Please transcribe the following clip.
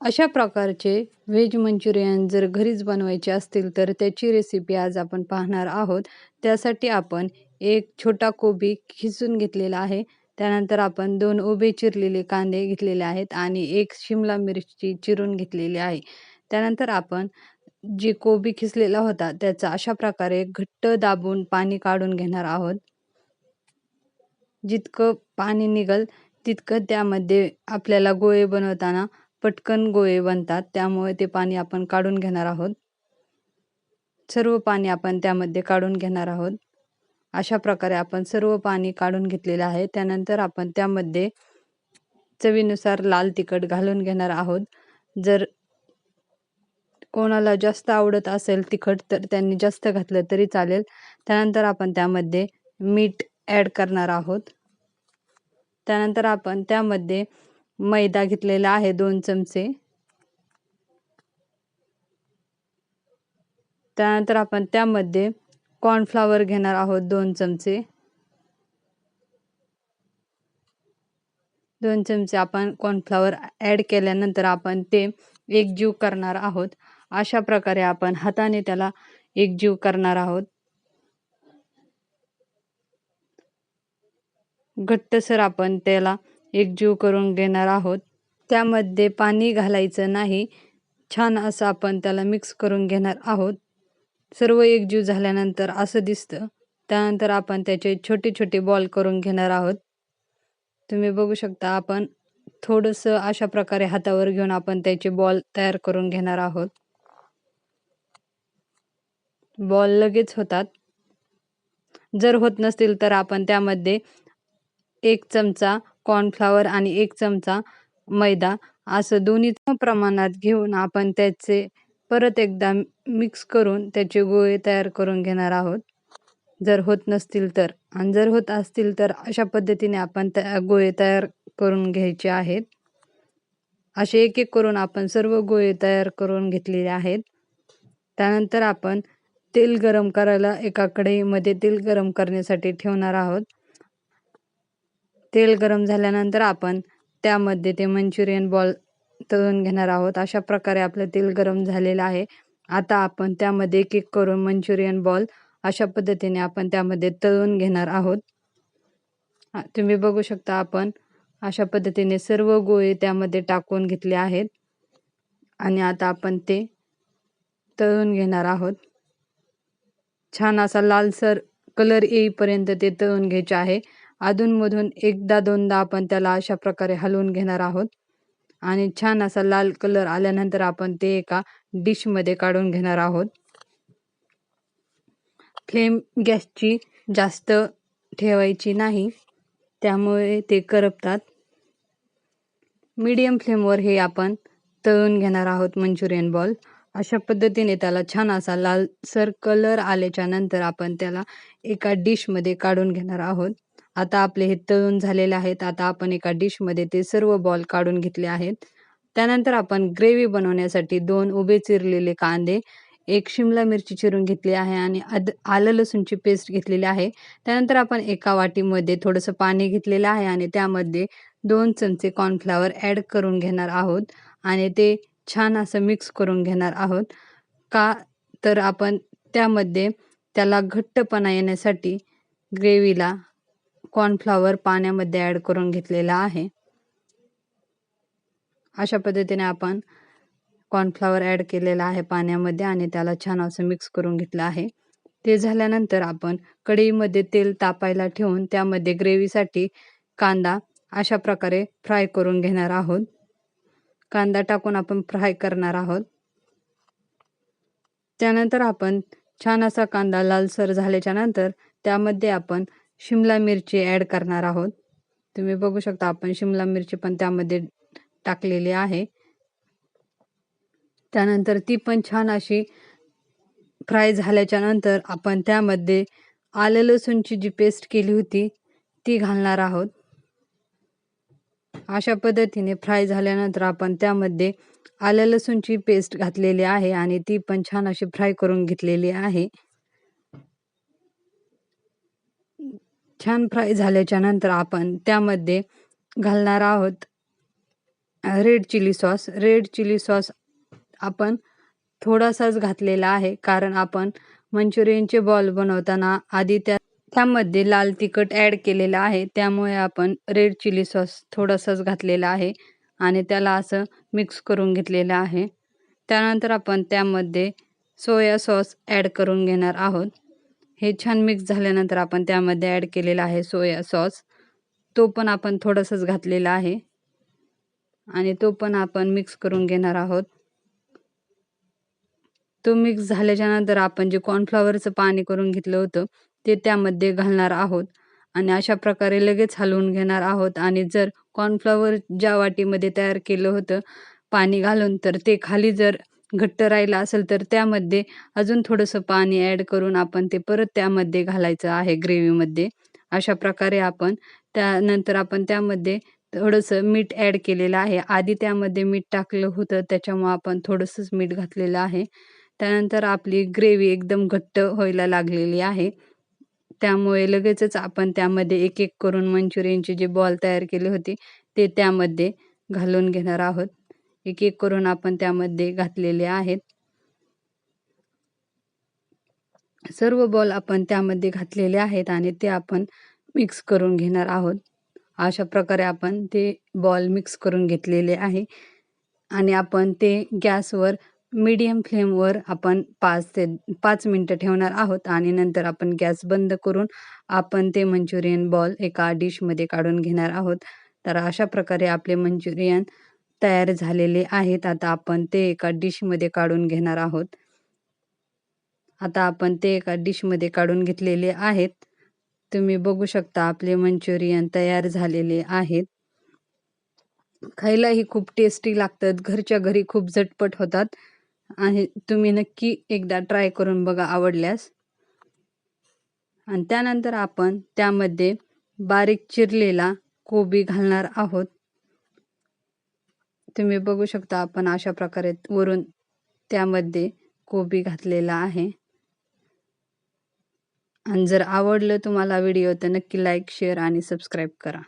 अशा प्रकारचे veg Manchurian जर घरीच बनवायचे असतील तर त्याची रेसिपी आज आपण पाहणार आहोत. त्यासाठी आपण एक छोटा कोबी खिसून घेतलेला आहे. त्यानंतर आपण दोन उभे चिरलेले कांदे घेतलेले आहेत आणि एक शिमला मिरची चिरून घेतलेली आहे. त्यानंतर आपण जी कोबी खिसलेला होता त्याचा अशा प्रकारे घट्ट दाबून पाणी काढून घेणार आहोत. जितकं पाणी निघल तितकं त्यामध्ये आपल्याला गोळे बनवताना पटकन गोळे बनतात. त्यामुळे ते पाणी आपण काढून घेणार आहोत. सर्व पाणी आपण त्यामध्ये काढून घेणार आहोत. अशा प्रकारे आपण सर्व पाणी काढून घेतलेलं आहे. त्यानंतर आपण त्यामध्ये चवीनुसार लाल तिखट घालून घेणार आहोत. जर कोणाला जास्त आवडत असेल तिखट तर त्यांनी जास्त घातलं तरी चालेल. त्यानंतर आपण त्यामध्ये मीठ ॲड करणार आहोत. त्यानंतर आपण त्यामध्ये मैदा घेतलेला आहे दोन चमचे. त्यानंतर आपण त्यामध्ये कॉर्नफ्लावर घेणार आहोत दोन चमचे. दोन चमचे आपण कॉर्नफ्लावर ॲड केल्यानंतर आपण ते एकजीव करणार आहोत. अशा प्रकारे आपण हाताने त्याला एकजीव करणार आहोत. घट्टसर आपण त्याला एकजीव करून घेणार आहोत. त्यामध्ये पाणी घालायचं नाही. छान असं आपण त्याला मिक्स करून घेणार आहोत. सर्व एकजीव झाल्यानंतर असं दिसतं. त्यानंतर आपण त्याचे छोटे छोटे बॉल करून घेणार आहोत. तुम्ही बघू शकता आपण थोडंसं अशा प्रकारे हातावर घेऊन आपण त्याचे बॉल तयार करून घेणार आहोत. बॉल लगेच होतात. जर होत नसतील तर आपण त्यामध्ये एक चमचा कॉर्नफ्लॉवर आणि एक चमचा मैदा असं दोन्ही प्रमाणात घेऊन आपण त्याचे परत एकदा मिक्स करून त्याचे गोळे तयार करून घेणार आहोत. जर होत नसतील तर आणि जर होत असतील तर अशा पद्धतीने आपण त्या गोळे तयार करून घ्यायचे आहेत. असे एक एक करून आपण सर्व गोळे तयार करून घेतलेले आहेत. त्यानंतर आपण तेल गरम करायला एका कढईमध्ये तेल गरम करण्यासाठी ठेवणार आहोत. तेल गरम झाल्यानंतर आपण त्यामध्ये ते मंचुरियन बॉल तळून घेणार आहोत. अशा प्रकारे आपलं तेल गरम झालेलं आहे. आता आपण त्यामध्ये एक एक करून मंचुरियन बॉल अशा पद्धतीने आपण त्यामध्ये तळून घेणार आहोत. तुम्ही बघू शकता आपण अशा पद्धतीने सर्व गोळे त्यामध्ये टाकून घेतले आहेत. आणि आता आपण ते तळून घेणार आहोत. छान असा लालसर कलर येईपर्यंत ते तळून घ्यायचे आहे. अधूनमधून एकदा दोनदा आपण त्याला अशा प्रकारे हलवून घेणार आहोत. आणि छान असा लाल कलर आल्यानंतर आपण ते एका डिशमध्ये काढून घेणार आहोत. फ्लेम गॅसची जास्त ठेवायची नाही. त्यामुळे ते करपतात. मीडियम फ्लेमवर हे आपण तळून घेणार आहोत मंचुरियन बॉल अशा पद्धतीने त्याला छान असा लालसर कलर आल्याच्यानंतर आपण त्याला एका डिशमध्ये काढून घेणार आहोत. आता आपले हे तळून झालेले आहेत. आता आपण एका डिशमध्ये ते सर्व बॉल काढून घेतले आहेत. त्यानंतर आपण ग्रेव्ही बनवण्यासाठी दोन उभे चिरलेले कांदे एक शिमला मिरची चिरून घेतली आहे आणि अद आलं लसूणची पेस्ट घेतलेली आहे. त्यानंतर आपण एका वाटीमध्ये थोडंसं पाणी घेतलेलं आहे आणि त्यामध्ये दोन चमचे कॉर्नफ्लावर ॲड करून घेणार आहोत आणि ते छान असं मिक्स करून घेणार आहोत. का तर आपण त्यामध्ये त्याला घट्टपणा येण्यासाठी ग्रेव्हीला कॉर्नफ्लॉवर पाण्यामध्ये ॲड करून घेतलेला आहे. अशा पद्धतीने आपण कॉर्नफ्लॉवर ॲड केलेला आहे पाण्यामध्ये आणि त्याला छान असं मिक्स करून घेतलं आहे. ते झाल्यानंतर आपण कढईमध्ये तेल तापायला ठेवून त्यामध्ये ग्रेव्हीसाठी कांदा अशा प्रकारे फ्राय करून घेणार आहोत. कांदा टाकून आपण फ्राय करणार आहोत. त्यानंतर आपण छान असा कांदा लालसर झाल्याच्यानंतर त्यामध्ये आपण शिमला मिरची ॲड करणार आहोत. तुम्ही बघू शकता आपण शिमला मिरची पण त्यामध्ये टाकलेली आहे. त्यानंतर ती पण छान अशी फ्राय झाल्याच्यानंतर आपण त्यामध्ये आलं लसूणची जी पेस्ट केली होती ती घालणार आहोत. अशा पद्धतीने फ्राय झाल्यानंतर आपण त्यामध्ये आलं लसूणची पेस्ट घातलेली आहे आणि ती पण छान अशी फ्राय करून घेतलेली आहे. छान फ्राय झाल्याच्यानंतर आपण त्यामध्ये घालणार आहोत red chilli sauce. Red chilli sauce आपण थोडासाच घातलेला आहे कारण आपण मंचुरियनचे बॉल बनवताना आधी त्या त्यामध्ये लाल तिखट ॲड केलेलं आहे. त्यामुळे आपण रेड चिली सॉस थोडासाच घातलेला आहे आणि त्याला असं मिक्स करून घेतलेलं आहे. त्यानंतर आपण त्यामध्ये सोया सॉस ॲड करून घेणार आहोत. हे छान मिक्स झाल्यानंतर आपण त्यामध्ये ॲड केलेला आहे सोया सॉस तो पण आपण थोडंसंच घातलेला आहे. आणि तो पण आपण मिक्स करून घेणार आहोत. तो मिक्स झाल्याच्यानंतर आपण जे कॉर्नफ्लॉवरचं पाणी करून घेतलं होतं ते त्यामध्ये घालणार आहोत. आणि अशा प्रकारे लगेच हलवून घेणार आहोत. आणि जर कॉर्नफ्लॉवर ज्या वाटीमध्ये तयार केलं होतं पाणी घालून तर ते खाली जर घट्ट राहिलं असेल तर त्यामध्ये अजून थोडंसं पाणी ॲड करून आपण ते परत त्यामध्ये घालायचं आहे ग्रेव्हीमध्ये अशा प्रकारे आपण त्यानंतर आपण त्यामध्ये थोडंसं मीठ ॲड केलेलं आहे. आधी त्यामध्ये मीठ टाकलं होतं त्याच्यामुळं आपण थोडंसंच मीठ घातलेलं आहे. त्यानंतर आपली ग्रेव्ही एकदम घट्ट व्हायला लागलेली आहे. त्यामुळे लगेचच आपण त्यामध्ये एक एक करून मंचुरियनचे जे बॉल तयार केले होते ते त्यामध्ये घालून घेणार आहोत. एक एक करून आपण त्यामध्ये घातलेले आहेत. सर्व बॉल आपण त्यामध्ये घातलेले आहेत आणि ते आपण मिक्स करून घेणार आहोत. अशा प्रकारे आपण ते बॉल मिक्स करून घेतलेले आहे. आणि आपण ते गॅसवर मीडियम फ्लेमवर आपण पाच ते पाच मिनटं ठेवणार आहोत आणि नंतर आपण गॅस बंद करून आपण ते मंचुरियन बॉल एका डिशमध्ये काढून घेणार आहोत. तर अशा प्रकारे आपले मंचुरियन तयार झालेले आहेत. आता आपण ते एका डिशमध्ये काढून घेणार आहोत. आता आपण ते एका डिशमध्ये काढून घेतलेले आहेत. तुम्ही बघू शकता आपले मंचुरियन तयार झालेले आहेत. खायलाही खूप टेस्टी लागतात. घरच्या घरी खूप झटपट होतात. आणि तुम्ही नक्की एकदा ट्राय करून बघा आवडल्यास. आणि त्यानंतर आपण त्यामध्ये बारीक चिरलेला कोबी घालणार आहोत. तुम्ही बघू शकता आपण अशा प्रकारे वरून त्यामध्ये कोबी घातलेला आहे. आणि जर आवडलं तुम्हाला व्हिडिओ तर नक्की लाईक शेअर आणि सबस्क्राईब करा.